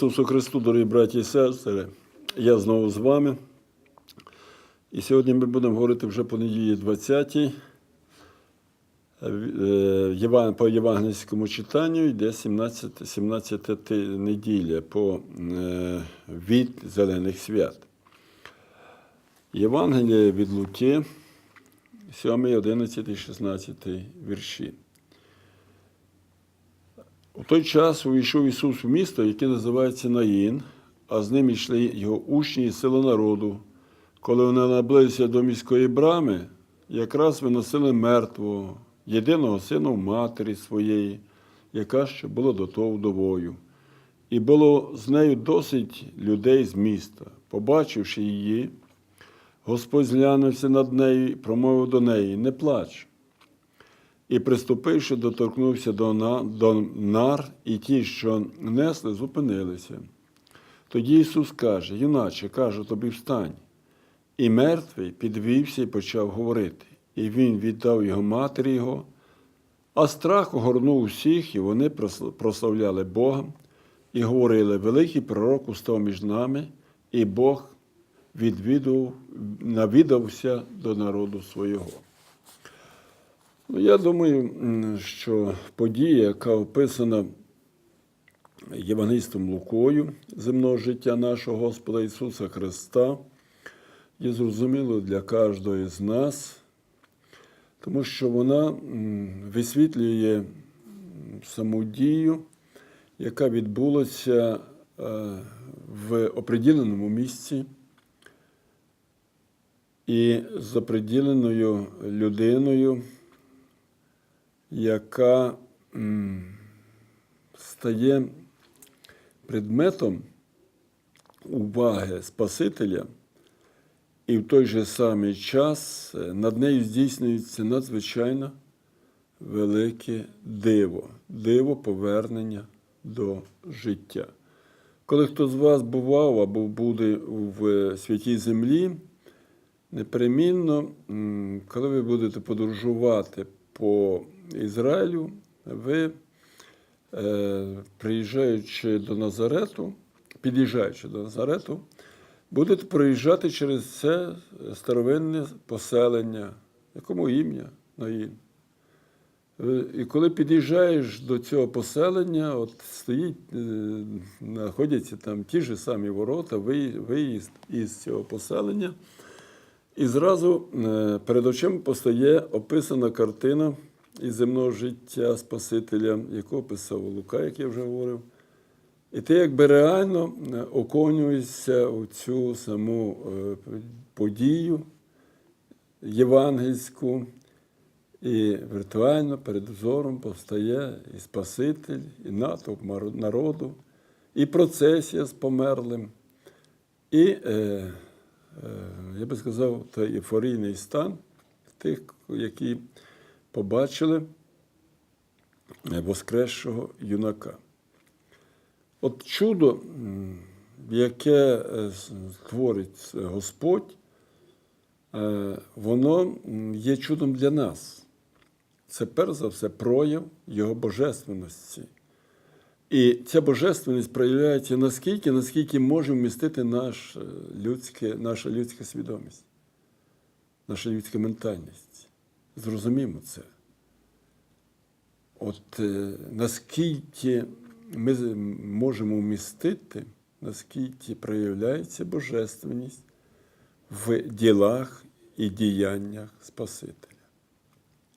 Ісусу Христу, дорогі браті і сестри, я знову з вами. І сьогодні ми будемо говорити вже по неділі 20 е, по євангельському читанню йде 17, 17 ти- неділя по е, від Зелених свят. Євангеліє від Луки, 7, 11, 16 вірші. У той час увійшов Ісус в місто, яке називається Наїн, а з ним йшли його учні і сила народу. Коли вони наблизилися до міської брами, якраз виносили мертвого, єдиного сина в матері своєї, яка ще була до того вдовою. І було з нею досить людей з міста. Побачивши її, Господь зглянувся над нею і промовив до неї: Не плач. І, приступивши, доторкнувся до, на, до нар, і ті, що несли, зупинилися. Тоді Ісус каже: Юначе, кажу тобі, встань. І мертвий підвівся і почав говорити. І він віддав його матері його, а страх огорнув усіх, і вони прославляли Бога і говорили: Великий пророк устав між нами, і Бог відвідав, навідався до народу свого. Ну, я думаю, що подія, яка описана Євангелістом Лукою земного життя нашого Господа Ісуса Христа, є зрозумілою для кожного з нас, тому що вона висвітлює саму дію, яка відбулася е, в оприділеному місці і з оприділеною людиною, яка стає предметом уваги Спасителя, і в той же самий час е, над нею здійснюється надзвичайно велике диво, диво повернення до життя. Коли хто з вас бував або буде в святій землі, непримінно, коли ви будете подорожувати по Ізраїлю, ви, е, приїжджаючи до Назарету, під'їжджаючи до Назарету, будете проїжджати через це старовинне поселення, якому ім'я Наїн. І коли під'їжджаєш до цього поселення, от стоїть, е, знаходяться там ті ж самі ворота, виїзд із цього поселення. І зразу е, перед очима постає описана картина із земного життя Спасителя, яку описав Лука, як я вже говорив. І ти якби реально е, оконюєшся у цю саму е, подію євангельську, і віртуально перед взором повстає і Спаситель, і натовп народу, і процесія з померлим, і, е, е, я би сказав, той ейфорійний стан тих, які побачили е, воскресшого юнака. От чудо, яке е, з- творить Господь, е, воно є чудом для нас. Це перш за все прояв Його божественності. І ця божественність проявляється наскільки, наскільки може вмістити наш, е, людське, наша людська свідомість, наша людська ментальність. Зрозумімо це. От е, наскільки ми можемо вмістити, наскільки проявляється божественність в ділах і діяннях Спасителя.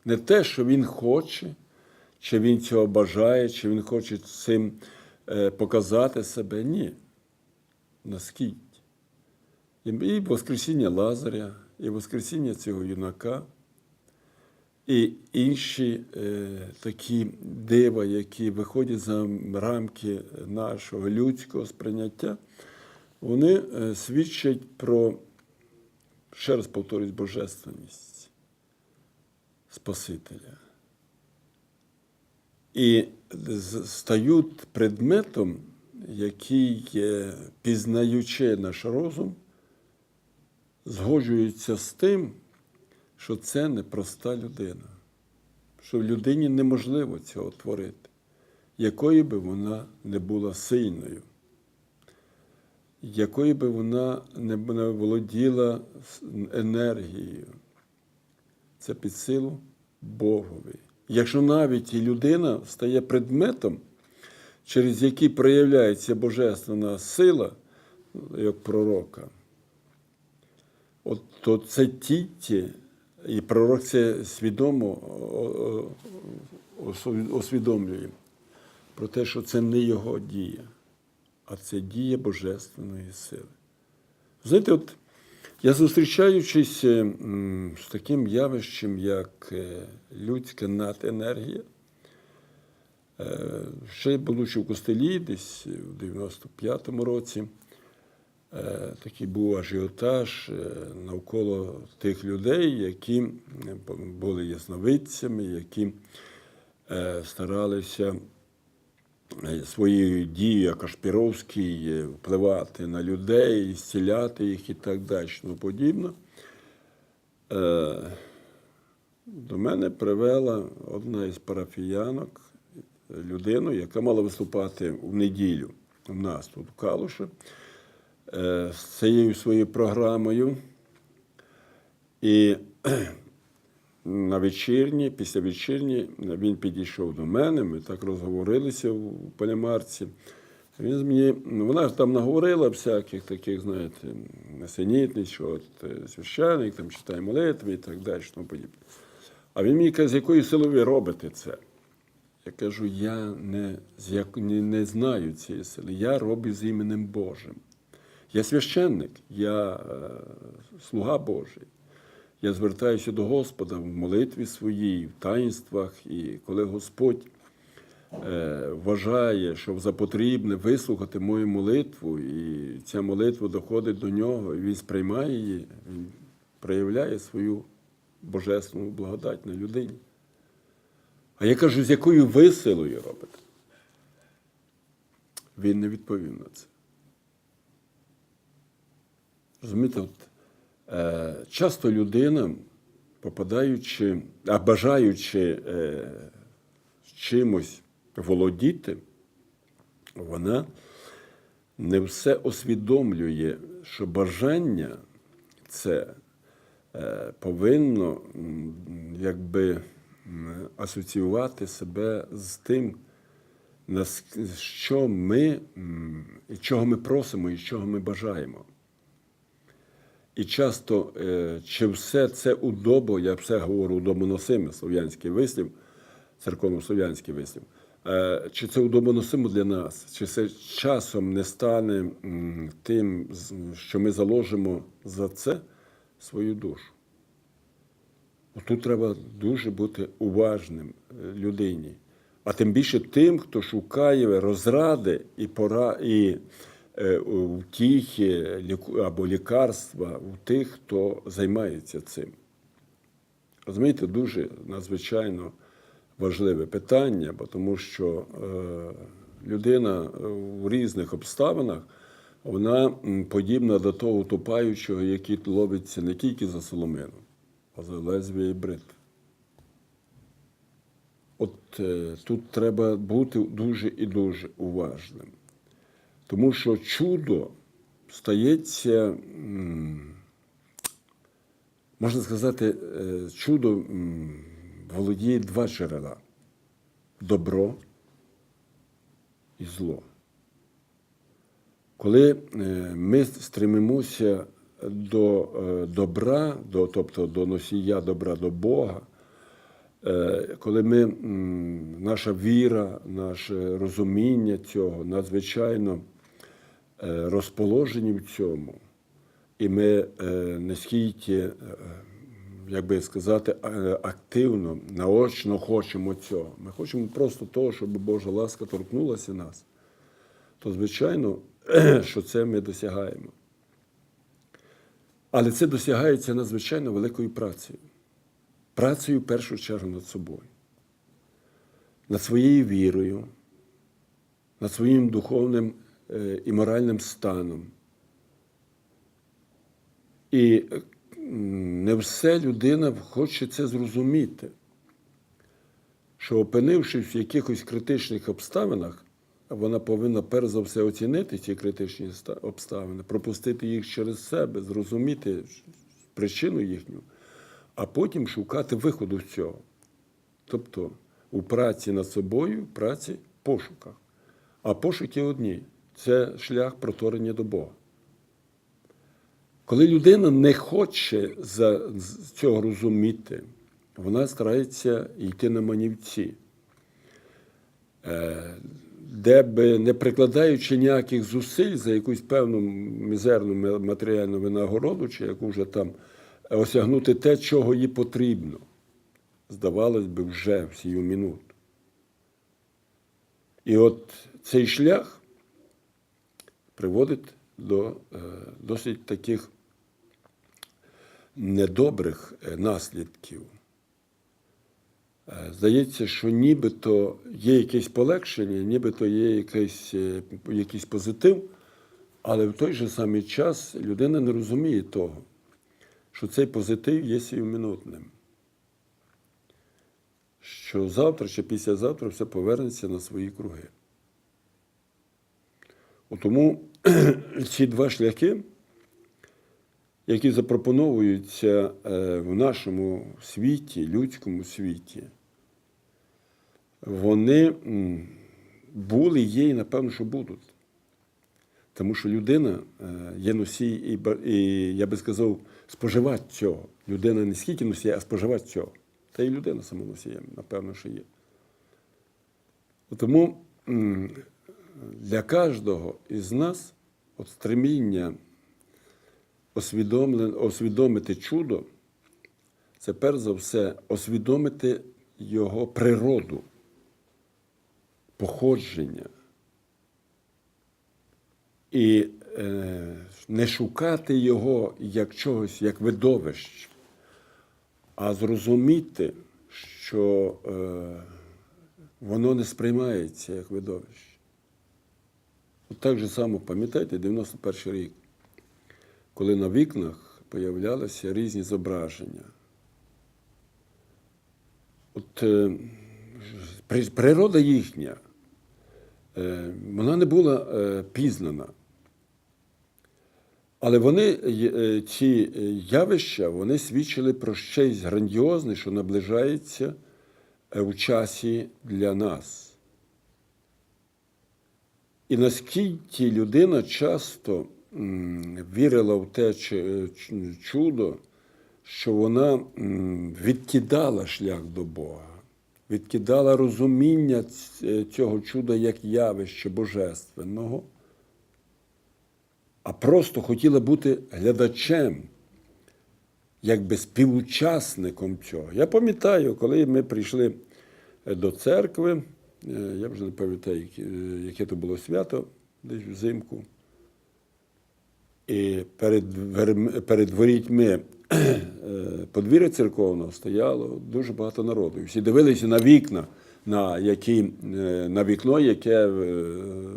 Не те, що Він хоче, чи Він цього бажає, чи Він хоче цим е, показати себе. Ні. Наскільки. І і Воскресіння Лазаря, і Воскресіння цього юнака, і інші е, такі дива, які виходять за рамки нашого людського сприйняття, вони е, свідчать про, ще раз повторюсь, божественність Спасителя. І стають предметом, який, пізнаючи наш розум, згоджується з тим, що це непроста людина, що в людині неможливо цього творити, якою би вона не була сильною. якою би вона не володіла енергією. Це під силу Богові. Якщо навіть і людина стає предметом, через який проявляється божественна сила, як пророка, от, то це тіті, і пророк це свідомо освідомлює про те, що це не його дія, а це дія божественної сили. Знаєте, от я зустрічаючись е, з таким явищем, як е, людська наденергія, е, ще будучи в костелі, десь в 95-му році, такий був ажіотаж е, навколо тих людей, які були ясновидцями, які е, старалися е, своєю дією, як Кашпіровський, е, впливати на людей, зціляти їх і так далі. Е, До мене привела одна із парафіянок е, людину, яка мала виступати в неділю у нас тут, в Калуші, е, з цією своєю програмою. І на вечірні, після вечірні, він підійшов до мене, ми так розговорилися в Палямарці. Він мені, ну, вона ж там наговорила всяких таких, знаєте, несенітниць, що от е, священник там читає молитви і так далі. Тому подібне. А він мені каже, з якою силою ви робите це? Я кажу, я не, не, не знаю цієї сили. Я роблю з іменем Божим. Я священник, я е, слуга Божий. Я звертаюся до Господа в молитві своїй, в таїнствах, і коли Господь е, вважає, що за потрібне вислухати мою молитву, і ця молитва доходить до нього, і він сприймає її, він проявляє свою божественну благодать на людині. А я кажу, з якою ви силою робите? Він не відповів на це. Розумієте, от, е, часто людина, попадаючи, а бажаючи е, чимось володіти, вона не все усвідомлює, що бажання це е, повинно якби асоціювати себе з тим, що ми, чого ми просимо, і чого ми бажаємо. І часто, е, чи все це удобо, я все говорю удобоносиме, слов'янський вислів, церковно-слов'янський вислів, е, чи це удобоносимо для нас, чи це часом не стане тим, що ми заложимо за це свою душу. Тут треба дуже бути уважним е, людині. А тим більше тим, хто шукає розради і пора і е, втіхи або лікарства у тих, хто займається цим. Розумієте, дуже надзвичайно важливе питання, бо тому що е, людина в різних обставинах вона подібна до того утопаючого, який ловиться не тільки за соломину, а за лезвіє бритви. От е, тут треба бути дуже і дуже уважним. Тому що чудо стається, можна сказати, е, чудо володіє два джерела добро і зло. Коли е, ми стремимося до е, добра, до, тобто до носія добра до Бога, коли ми, наша віра, наше розуміння цього надзвичайно розположені в цьому, і ми е, наскільки, е, як би сказати, е, активно, наочно хочемо цього. Ми хочемо просто того, щоб Божа ласка торкнулася нас, то звичайно, що це ми досягаємо. Але це досягається надзвичайно великою працею працею в першу чергу над собою, над своєю вірою, над своїм духовним е, і моральним станом. І е, не все людина хоче це зрозуміти, що опинившись в якихось критичних обставинах, вона повинна перш за все оцінити ці критичні обставини, пропустити їх через себе, зрозуміти причину їхню, а потім шукати виходу з цього. Тобто у праці над собою, праці в пошуках. А пошуки одні це шлях проторення до Бога. Коли людина не хоче за, цього розуміти, вона старається йти на манівці, Е, де би не прикладаючи ніяких зусиль за якусь певну мізерну матеріальну винагороду, чи яку вже там е, осягнути те, чого їй потрібно, здавалось би, вже в сію минуту. І от цей шлях приводить до е, досить таких недобрих е, наслідків. Е, Здається, що нібито є якесь полегшення, нібито є якийсь, якийсь позитив, але в той же самий час людина не розуміє того, що цей позитив є сіюминутним. Що завтра чи післязавтра все повернеться на свої круги. Тому ці два шляхи, які запропоновуються е, в нашому світі, людському світі, вони були, є і напевно, що будуть. Тому що людина е, є носій, і, я би сказав, споживач цього. Людина не скільки носій, а споживач цього. Та і людина самоносієм, напевно, що є. Тому для кожного із нас от стреміння освідомлен- освідомити чудо, це перш за все освідомити його природу, походження. І е, не шукати його як чогось, як видовищ, а зрозуміти, що е, воно не сприймається як видовище. Так же само, пам'ятаєте, 91 рік, коли на вікнах появлялися різні зображення. От е, природа їхня, е, вона не була е, пізнана. Але вони, е, ці е, явища, вони свідчили про щось грандіозне, що наближається е, у часі для нас. І наскільки людина часто вірила в те чудо, що вона відкидала шлях до Бога, відкидала розуміння цього чуда як явища божественного, а просто хотіла бути глядачем, якби співучасником цього. Я пам'ятаю, коли ми прийшли е, до церкви, е, я вже не пам'ятаю, яке- е, то було свято, десь взимку. І перед, перед ворітьми е, подвір'я церковного стояло дуже багато народу. Всі дивилися на вікна, на, які, е, на вікно, яке е,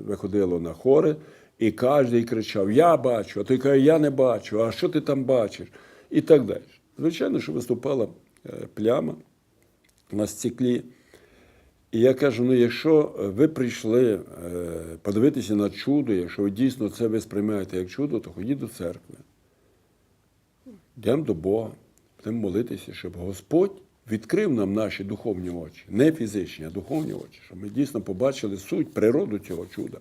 виходило на хори, і кожен кричав: Я бачу, а той каже, я не бачу, а що ти там бачиш? І так далі. Звичайно, що виступала е, пляма на стеклі. І я кажу: ну, якщо ви прийшли е, подивитися на чудо, якщо ви дійсно це ви сприймаєте як чудо, то ходіть до церкви. Йдемо до Бога, будемо молитися, щоб Господь відкрив нам наші духовні очі, не фізичні, а духовні очі, щоб ми дійсно побачили суть, природу цього чуда,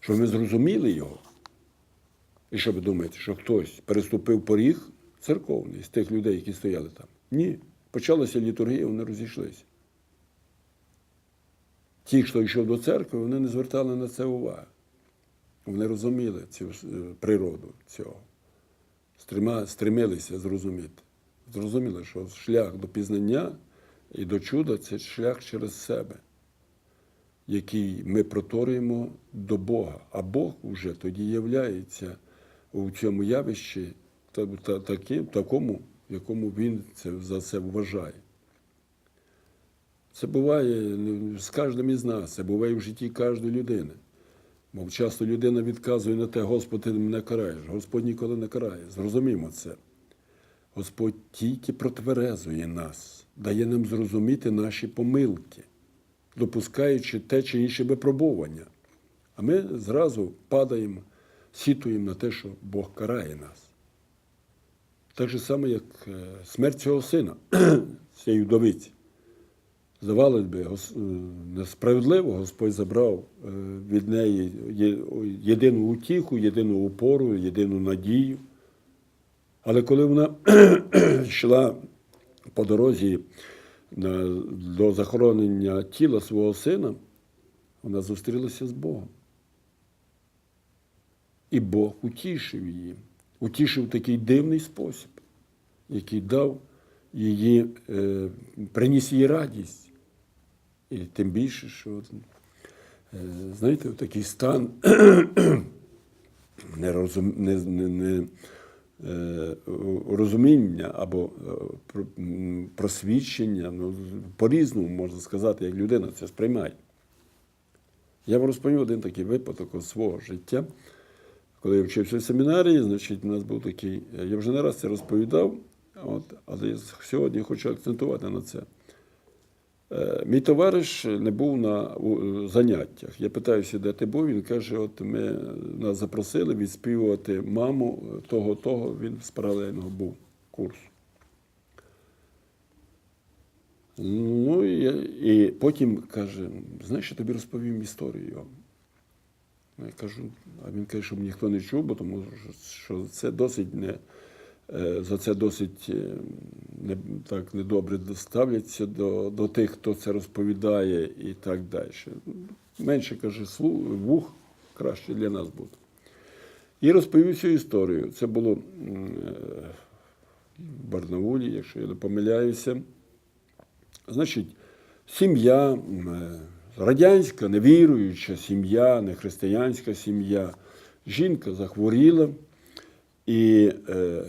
щоб ми зрозуміли його. І що ви думаєте, що хтось переступив поріг церковний з тих людей, які стояли там? Ні. Почалася літургія, вони розійшлися. Ті, хто йшов до церкви, вони не звертали на це уваги. Вони розуміли цю е, природу цього. Стрима- Стремилися зрозуміти. Зрозуміли, що шлях до пізнання і до чуда це шлях через себе, який ми проторюємо до Бога. А Бог вже тоді являється у цьому явищі та- та- таким, такому, якому він це, за це вважає. Це буває ну, з кожним із нас, це буває в житті кожної людини. Мов часто людина відказує на те, Господь, ти мене караєш. Господь ніколи не карає. Зрозуміємо це. Господь тільки протверезує нас, дає нам зрозуміти наші помилки. допускаючи те чи інше випробування. А ми зразу падаємо, сітуємо на те, що Бог карає нас. Так же само, як е, смерть цього сина, цієї вдовиці. Здавалось би, е, несправедливо Господь забрав е, від неї єдину утіху, єдину опору, єдину надію. Але коли вона йшла по дорозі до захоронення тіла свого сина, вона зустрілася з Богом. І Бог утішив її, утішив в такий дивний спосіб, який дав її, е, приніс їй радість. І тим більше, що, е, знаєте, такий стан нерозум, не, не, не, е, розуміння або е, просвідчення, ну, по-різному можна сказати, як людина це сприймає. Я вам розповів один такий випадок свого життя. Коли я вчився в семінарії, значить, у нас був такий, я вже не раз це розповідав, от, але я сьогодні хочу акцентувати на це. Е, Мій товариш не був на заняттях. Я питаюся, де ти був. Він каже: от ми нас запросили відспівувати маму того, того. Він з паралельного був курсу. Ну і, і потім каже: знаєш, я тобі розповім історію. Ну, Я кажу, а він каже, щоб ніхто не чув, бо тому що це досить не. Е, За це досить е, не, так недобре ставляться до, до тих, хто це розповідає і так далі. Менше, каже, вух краще для нас буде. І розповів цю історію. Це було е, в Барнаулі, якщо я не помиляюся. Значить, сім'я, радянська, невіруюча сім'я, не християнська сім'я. Жінка захворіла і, е,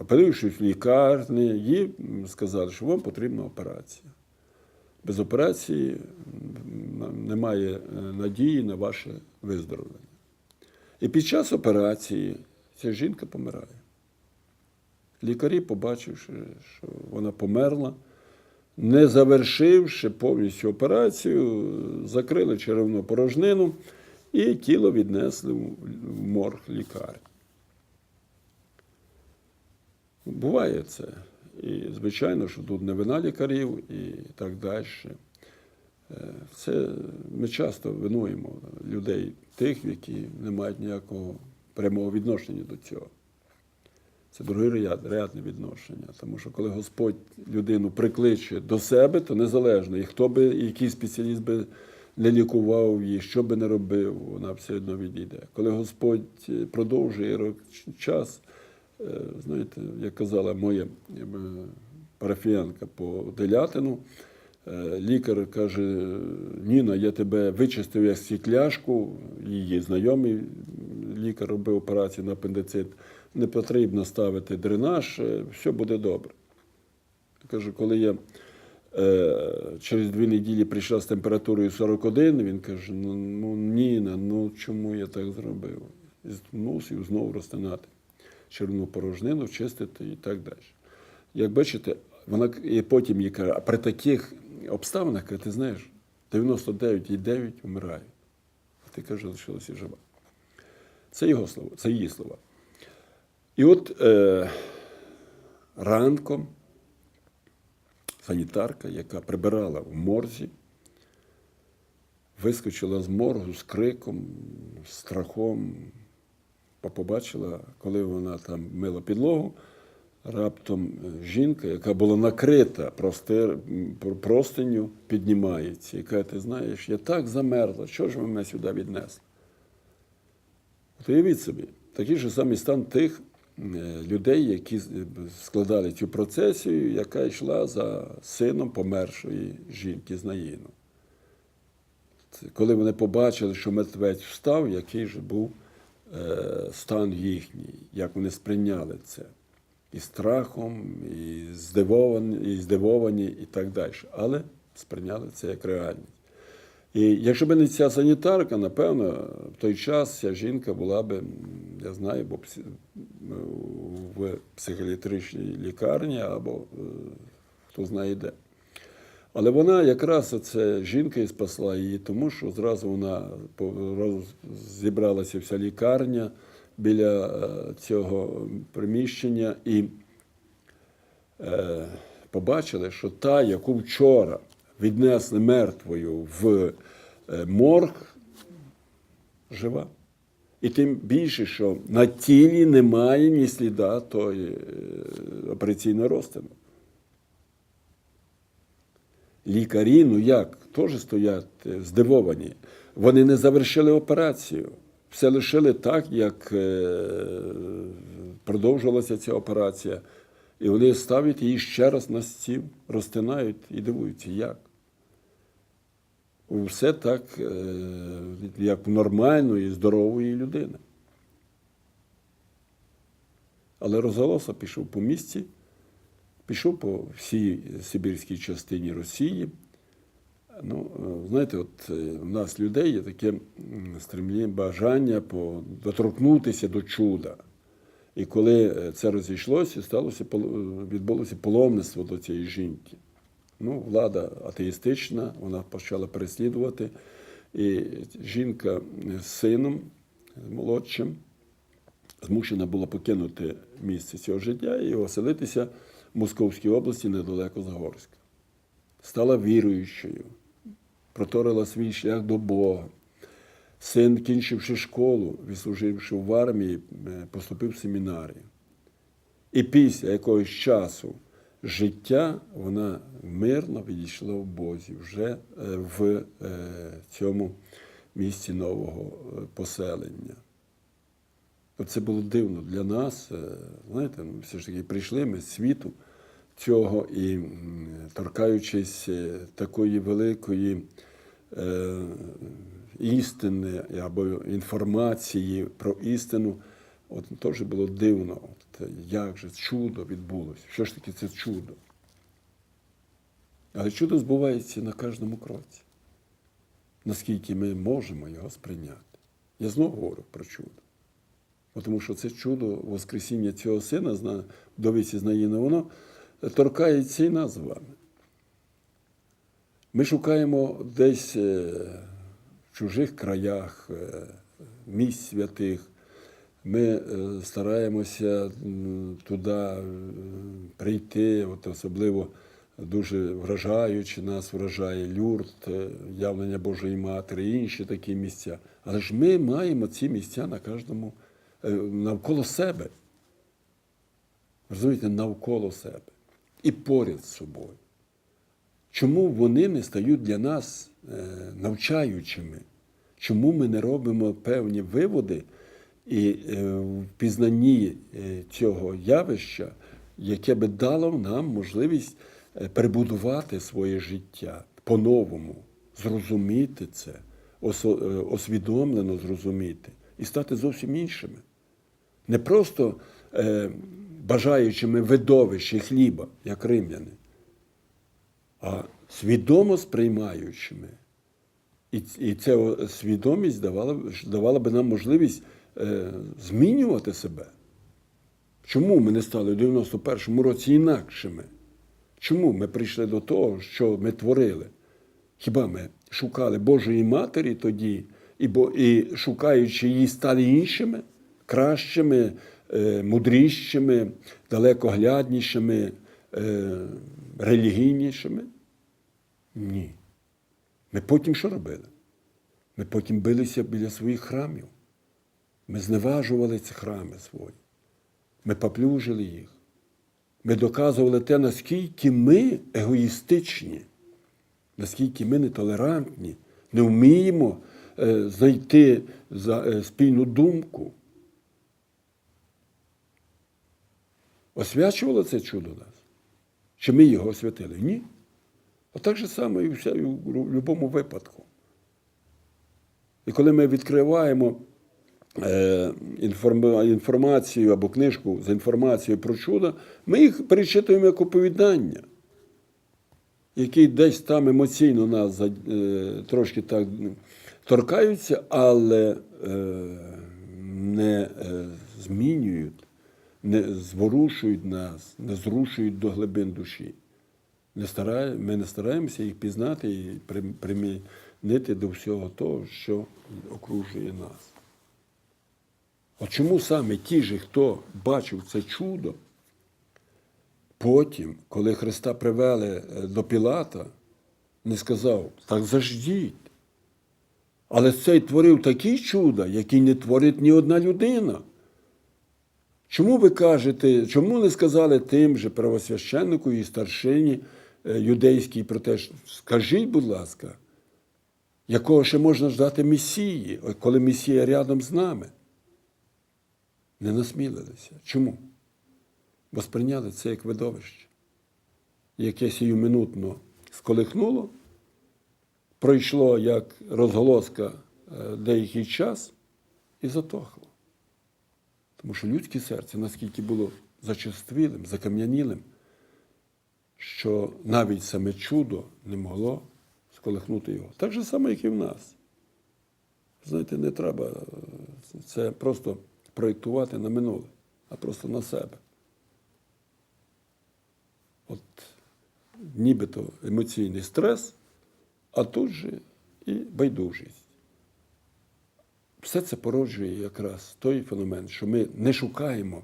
оперуючись в лікарні, їй сказали, що вам потрібна операція. Без операції немає е, надії на ваше виздоровлення. І під час операції ця жінка помирає. Лікарі, побачивши, що вона померла, не завершивши повністю операцію, закрили черевну порожнину і тіло віднесли в морг лікарні. Буває це. І, звичайно, що тут не вина лікарів і так далі. Це ми часто винуємо людей, тих, які не мають ніякого прямого відношення до цього. Це другий ряд, рядне відношення. Тому що коли Господь людину прикличе до себе, то незалежно, і хто би, який спеціаліст би не лікував її, що би не робив, вона все одно відійде. Коли Господь е, продовжує час, знаєте, як казала моя е, парафіянка по делятину, е, лікар каже: Ніна, я тебе вичистив як стекляшку, її знайомий лікар робив операцію на апендицит, не потрібно ставити дренаж, е, все буде добре. Кажу, коли я е, через дві неділі прийшла з температурою 41, він каже: ну, ну Ніна, ну чому я так зробив? І мусив знову розтинати червну порожнину, чистити і так далі. Як бачите, вона і потім їй каже, а при таких обставинах, ти знаєш, 99,9 вмирає. А ти каже, лишилася жива. Це його слова, це її слова. І от е, ранком санітарка, яка прибирала в морзі, вискочила з моргу з криком, з страхом, побачила, коли вона там мила підлогу, раптом е, жінка, яка була накрита простир, простиню, піднімається і каже, ти знаєш, я так замерзла, що ж ви мене сюди віднесли? От уявіть собі, такий же самий стан тих е, людей, які складали цю процесію, яка йшла за сином помершої жінки з Наїну. Коли вони побачили, що мертвець встав, який же був е, стан їхній, як вони сприйняли це. І страхом, і здивовані, і здивовані, і так далі. Але сприйняли це як реальність. І якщо б не ця санітарка, напевно, в той час ця жінка була б, я знаю, бо в психіатричній лікарні або е, хто знає де. Але вона якраз оце жінка і спасла її, тому що зразу вона зібралася вся лікарня біля е, цього приміщення і е, побачили, що та, яку вчора віднесли мертвою в е, морг, жива. І тим більше, що на тілі немає ні сліда тої е, операційної розтину. Лікарі, ну як, теж стоять е, здивовані. Вони не завершили операцію. Все лишили так, як е, продовжувалася ця операція. І вони ставлять її ще раз на стіл, розтинають і дивуються, як. Все так, е, як у нормальної, здорової людини. Але Розголоса пішов по місці, пішов по всій Сибірській частині Росії. Ну, е, знаєте, от е, у нас людей є таке стремління, бажання доторкнутися до чуда. І коли е, це розійшлося, сталося, відбулося паломництво до цієї жінки. Ну, влада атеїстична, вона почала переслідувати. І жінка з сином молодшим змушена була покинути місце цього життя і оселитися в Московській області недалеко Загорська. Стала віруючою, проторила свій шлях до Бога. Син, кінчивши школу, відслуживши в армії, е, поступив в семінарію. І після якогось часу життя вона мирно відійшла в Бозі вже е, в е, цьому місці нового поселення. Це було дивно для нас. Знаєте, ну, все ж таки прийшли ми з світу цього і торкаючись е, такої великої е, істини або інформації про істину, от теж було дивно, от, як же чудо відбулося. Що ж таке це чудо? Але чудо збувається на кожному кроці, наскільки ми можемо його сприйняти. Я знову говорю про чудо. Тому що це чудо Воскресіння цього сина, зна- вдовиці знаїне, воно торкається і нас з вами. Ми шукаємо десь е, в чужих краях е, місць святих. Ми е, стараємося туди прийти, от особливо дуже вражаючи нас вражає Люрт, явлення Божої Матері, і інші такі місця. Але ж ми маємо ці місця на кожному навколо себе. Розумієте, навколо себе і поряд з собою. Чому вони не стають для нас е, навчаючими? Чому ми не робимо певні виводи і е, в пізнанні е, цього явища, яке би дало нам можливість перебудувати своє життя по-новому, зрозуміти це, освідомлено зрозуміти і стати зовсім іншими? Не просто бажаючими видовища хліба, як римляни, а свідомо сприймаючими. І, і ця свідомість давала, давала би нам можливість е, змінювати себе. Чому ми не стали в 91-му році інакшими? Чому ми прийшли до того, що ми творили? Хіба ми шукали Божої Матері тоді, і, бо, і шукаючи її, стали іншими, кращими, мудрішими, далекогляднішими, е, релігійнішими? Ні. Ми потім що робили? Ми потім билися біля своїх храмів. Ми зневажували ці храми свої. Ми поплюжили їх. Ми доказували те, наскільки ми егоїстичні, наскільки ми нетолерантні, не вміємо е, знайти е, спільну думку. Освячувало це чудо нас? Чи ми його освятили? Ні. А так же само і в будь-якому випадку. І коли ми відкриваємо е, інформацію або книжку з інформацією про чудо, ми їх перечитуємо як оповідання, які десь там емоційно нас е, трошки так торкаються, але е, не змінюють, не зворушують нас, не зрушують до глибин душі. Не старає, ми не стараємося їх пізнати і примінити до всього того, що окружує нас. От чому саме ті ж, хто бачив це чудо, потім, коли Христа привели е, до Пілата, не сказав, так заждіть. Але цей творив такі чуда, які не творить ні одна людина. Чому ви кажете, чому не сказали тим же правосвященнику і старшині е, юдейській про те, що скажіть, будь ласка, якого ще можна ждати Месії, коли Месія рядом з нами? Не насмілилися. Чому? Бо сприйняли це як видовище, яке сіюминутно сколихнуло, пройшло як розголоска е, деякий час і затохло. Тому що людське серце наскільки було зачерствілим, закам'янілим, що навіть саме чудо не могло сколихнути його. Так же само, як і в нас. Знаєте, не треба е, це просто проєктувати на минуле, а просто на себе. От нібито емоційний стрес, а тут же і байдужість. Все це породжує якраз той феномен, що ми не шукаємо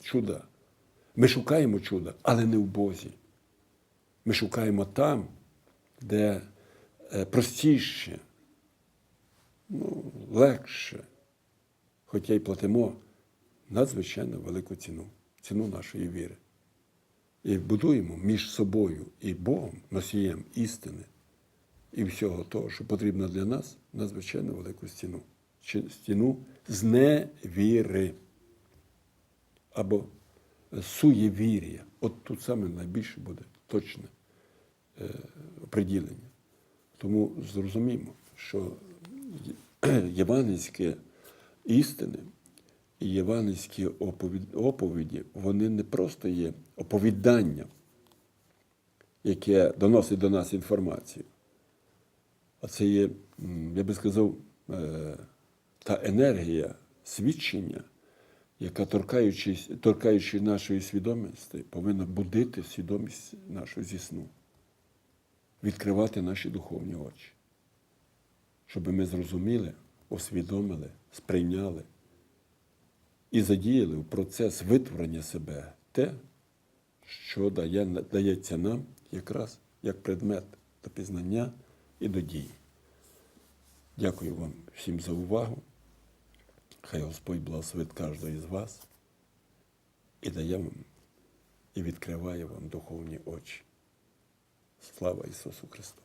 чуда. Ми шукаємо чуда, але не в Бозі. Ми шукаємо там, де е, простіше, ну, легше, хоча й платимо надзвичайно велику ціну, ціну нашої віри. І будуємо між собою і Богом, носієм істини і всього того, що потрібно для нас, надзвичайно велику стіну. Стіну зневіри або суєвір'я. От тут саме найбільше буде точне е, оприділення. Тому зрозуміємо, що євангельські істини і євангельські оповіді, вони не просто є оповіданням, яке доносить до нас інформацію, а це є, я би сказав, е, та енергія свідчення, яка, торкаючись, торкаючи нашої свідомості, повинна будити свідомість нашу зі сну, відкривати наші духовні очі, щоб ми зрозуміли, усвідомили, сприйняли і задіяли в процес витворення себе те, що дає, дається нам якраз як предмет до пізнання і до дії. Дякую вам всім за увагу. Хай Господь благословить кожного із вас і дає вам і відкриває вам духовні очі. Слава Ісусу Христу!